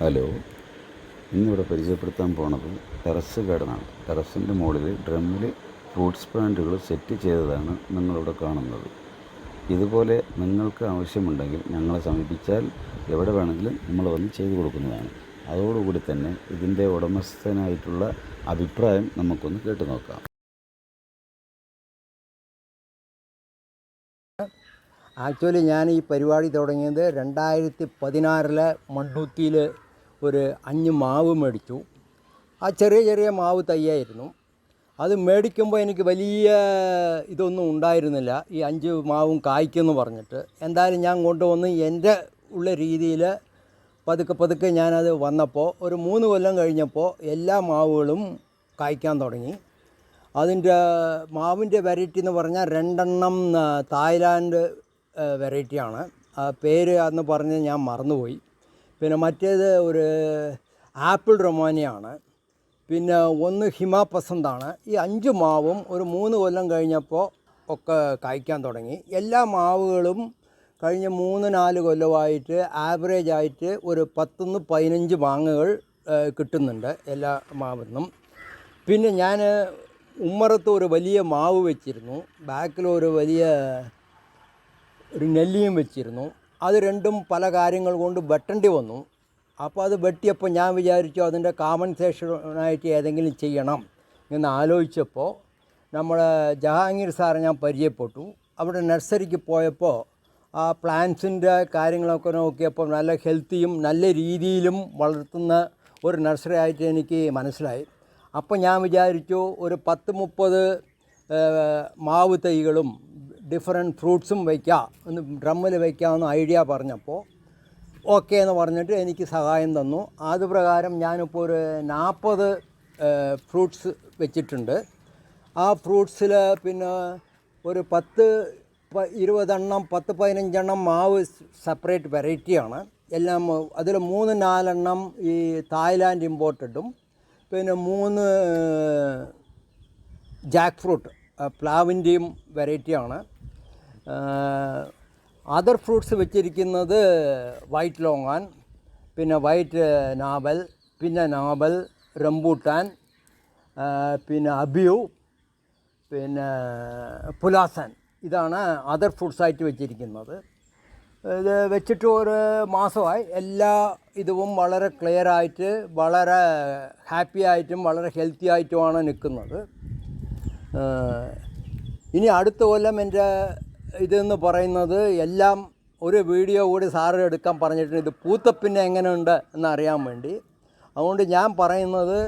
Hello. ഇന്നിവിടെ പരിചയപ്പെടുത്താൻ പോണത് ടെറസ് ഗാർഡനാണ് ടെറസിന്റെ മുകളിൽ ഡ്രമ്മിൽ ഫ്രൂട്ട്സ് പ്ലാന്റുകൾ സെറ്റ് ചെയ്തതാണ് നിങ്ങളിവിടെ കാണുന്നത്. ഇതുപോലെ നിങ്ങൾക്ക് ആവശ്യമുണ്ടെങ്കിൽ ഞങ്ങളെ സമീപിച്ചാൽ എവിടെ വേണമെങ്കിലും നമ്മൾ വന്ന് ചെയ്തു കൊടുക്കുന്നതാണ്. അതോടുകൂടി തന്നെ ഇതിന്റെ ഉടമസ്ഥനായിട്ടുള്ള അഭിപ്രായം നമുക്കൊന്ന് കേട്ടു നോക്കാം. ആക്ച്വലി ഞാൻ ഈ പരിപാടി തുടങ്ങിയത് രണ്ടായിരത്തി പതിനാറിലെ മണ്ണുത്തിയിൽ ഒരു അഞ്ച് മാവ് മേടിച്ചു. ആ ചെറിയ ചെറിയ മാവ് തയ്യായിരുന്നു. അത് മേടിക്കുമ്പോൾ എനിക്ക് വലിയ ഇതൊന്നും ഉണ്ടായിരുന്നില്ല. ഈ അഞ്ച് മാവും കായ്ക്കുമെന്ന് പറഞ്ഞിട്ട്. എന്തായാലും ഞാൻ കൊണ്ടുവന്ന് എന്റെ ഉള്ള രീതിയിൽ പതുക്കെ പതുക്കെ ഞാനത് വന്നപ്പോൾ ഒരു മൂന്ന് കൊല്ലം കഴിഞ്ഞപ്പോൾ എല്ലാ മാവുകളും കായ്ക്കാൻ തുടങ്ങി. അതിന്റെ മാവിന്റെ വെറൈറ്റി എന്ന് പറഞ്ഞാൽ രണ്ടെണ്ണം തായ്ലാൻഡ് വെറൈറ്റിയാണ്. പേര് അന്ന് പറഞ്ഞ് ഞാൻ മറന്നുപോയി. പിന്നെ മറ്റേത് ഒരു ആപ്പിൾ റൊമാനിയാണ്. പിന്നെ ഒന്ന് ഹിമാപസന്താണ് ഈ അഞ്ച് മാവും ഒരു മൂന്ന് കൊല്ലം കഴിഞ്ഞപ്പോൾ ഒക്കെ കായ്ക്കാൻ തുടങ്ങി. എല്ലാ മാവുകളും കഴിഞ്ഞ മൂന്ന് നാല് കൊല്ലമായിട്ട് ആവറേജ് ആയിട്ട് ഒരു പത്തുനിന്ന് പതിനഞ്ച് മാങ്ങകൾ കിട്ടുന്നുണ്ട് എല്ലാ മാവിന്നും. പിന്നെ ഞാൻ ഉമ്മറത്ത് ഒരു വലിയ മാവ് വെച്ചിരുന്നു. ബാക്കിൽ ഒരു വലിയ ഒരു നെല്ലിയും വെച്ചിരുന്നു. അത് രണ്ടും പല കാര്യങ്ങൾ കൊണ്ട് വെട്ടേണ്ടി വന്നു. അപ്പോൾ അത് വെട്ടിയപ്പോൾ ഞാൻ വിചാരിച്ചു അതിന്റെ കോമ്പൻസേഷനായിട്ട് ഏതെങ്കിലും ചെയ്യണം എന്ന് ആലോചിച്ചപ്പോൾ നമ്മൾ ജഹാംഗീർ സാറെ ഞാൻ പരിചയപ്പെട്ടു. അവിടെ നഴ്സറിക്ക് പോയപ്പോൾ ആ പ്ലാന്റ്സിന്റെ കാര്യങ്ങളൊക്കെ നോക്കിയപ്പോൾ നല്ല ഹെൽത്തിയും നല്ല രീതിയിലും വളർത്തുന്ന ഒരു നഴ്സറി ആയിട്ട് എനിക്ക് മനസ്സിലായി. അപ്പോൾ ഞാൻ വിചാരിച്ചു ഒരു പത്ത് മുപ്പത് മാവ് തൈകളും ഡിഫറെന്റ് ഫ്രൂട്ട്സും വയ്ക്കാം ഒന്ന് ഡ്രമ്മിൽ വയ്ക്കാമെന്ന് ഐഡിയ പറഞ്ഞപ്പോൾ ഓക്കെ എന്ന് പറഞ്ഞിട്ട് എനിക്ക് സഹായം തന്നു. അത് പ്രകാരം ഞാനിപ്പോൾ ഒരു നാൽപ്പത് ഫ്രൂട്ട്സ് വെച്ചിട്ടുണ്ട്. ആ ഫ്രൂട്ട്സിൽ പിന്നെ ഒരു പത്ത് ഇരുപതെണ്ണം പത്ത് പതിനഞ്ചെണ്ണം മാവ് സെപ്പറേറ്റ് വെറൈറ്റിയാണ് എല്ലാം അതിൽ മൂന്ന് നാലെണ്ണം ഈ തായ്ലാൻഡ് ഇമ്പോർട്ടഡും പിന്നെ മൂന്ന് ജാക്ക് ഫ്രൂട്ട് പ്ലാവിന്റെയും വെറൈറ്റിയാണ് അതർ ഫ്രൂട്ട്സ് വെച്ചിരിക്കുന്നത് വൈറ്റ് ലോങ്ങാൻ പിന്നെ വൈറ്റ് നാവൽ പിന്നെ നാവൽ റംബൂട്ടാൻ പിന്നെ അബിയു പിന്നെ പുലാസൻ. ഇതാണ് അതർ ഫ്രൂട്ട്സായിട്ട് വെച്ചിരിക്കുന്നത്. ഇത് വെച്ചിട്ട് ഒരു മാസമായി. എല്ലാ ഇതും വളരെ ക്ലിയർ ആയിട്ട് വളരെ ഹാപ്പി ആയിട്ടും വളരെ ഹെൽത്തി ആയിട്ടുമാണ് നിൽക്കുന്നത്. ഇനി അടുത്ത കൊല്ലം എന്റെ ഇതെന്ന് പറയുന്നത് എല്ലാം ഒരു വീഡിയോ കൂടി സാറ് എടുക്കാൻ പറഞ്ഞിട്ടുണ്ട്. ഇത് പൂത്തപ്പിന്നെ എങ്ങനെയുണ്ട് എന്നറിയാൻ വേണ്ടി. അതുകൊണ്ട് ഞാൻ പറയുന്നത്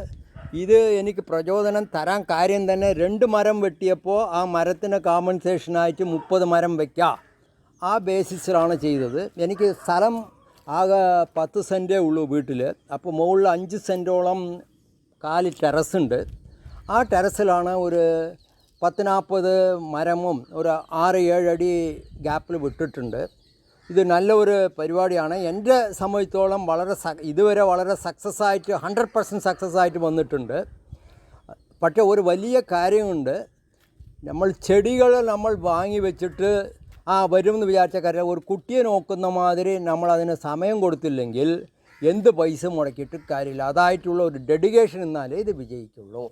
ഇത് എനിക്ക് പ്രചോദനം തരാൻ കാര്യം തന്നെ രണ്ട് മരം വെട്ടിയപ്പോൾ ആ മരത്തിന് കോമ്പൻസേഷനായിട്ട് മുപ്പത് മരം വയ്ക്കാം ആ ബേസിസിലാണ് ചെയ്തത്. എനിക്ക് സ്ഥലം ആകെ പത്ത് സെന്റേ ഉള്ളൂ വീട്ടിൽ അപ്പോൾ മുകളിൽ അഞ്ച് സെന്റോളം കാലി ടെറസുണ്ട് ആ ടെറസിലാണ് ഒരു പത്ത് നാൽപ്പത് മരമും ഒരു ആറ് ഏഴ് അടി ഗ്യാപ്പിൽ വിട്ടിട്ടുണ്ട്. ഇത് നല്ല ഒരു പരിപാടിയാണ്. എന്റെ സംബന്ധിച്ചോളം വളരെ ഇതുവരെ വളരെ സക്സസ് ആയിട്ട് ഹൺഡ്രഡ് പെർസെന്റ് സക്സസ് ആയിട്ട് വന്നിട്ടുണ്ട്. പക്ഷേ ഒരു വലിയ കാര്യമുണ്ട്. നമ്മൾ ചെടികൾ നമ്മൾ വാങ്ങി വെച്ചിട്ട് ആ വരുമെന്ന് വിചാരിച്ച കാര്യം ഒരു കുട്ടിയെ നോക്കുന്ന മാതിരി നമ്മൾ അതിന് സമയം കൊടുത്തില്ലെങ്കിൽ എന്ത് പൈസ മുടക്കിയിട്ട് കാര്യമില്ല. അതായിട്ടുള്ള ഒരു ഡെഡിക്കേഷൻ എന്നാലേ ഇത് വിജയിക്കുള്ളൂ.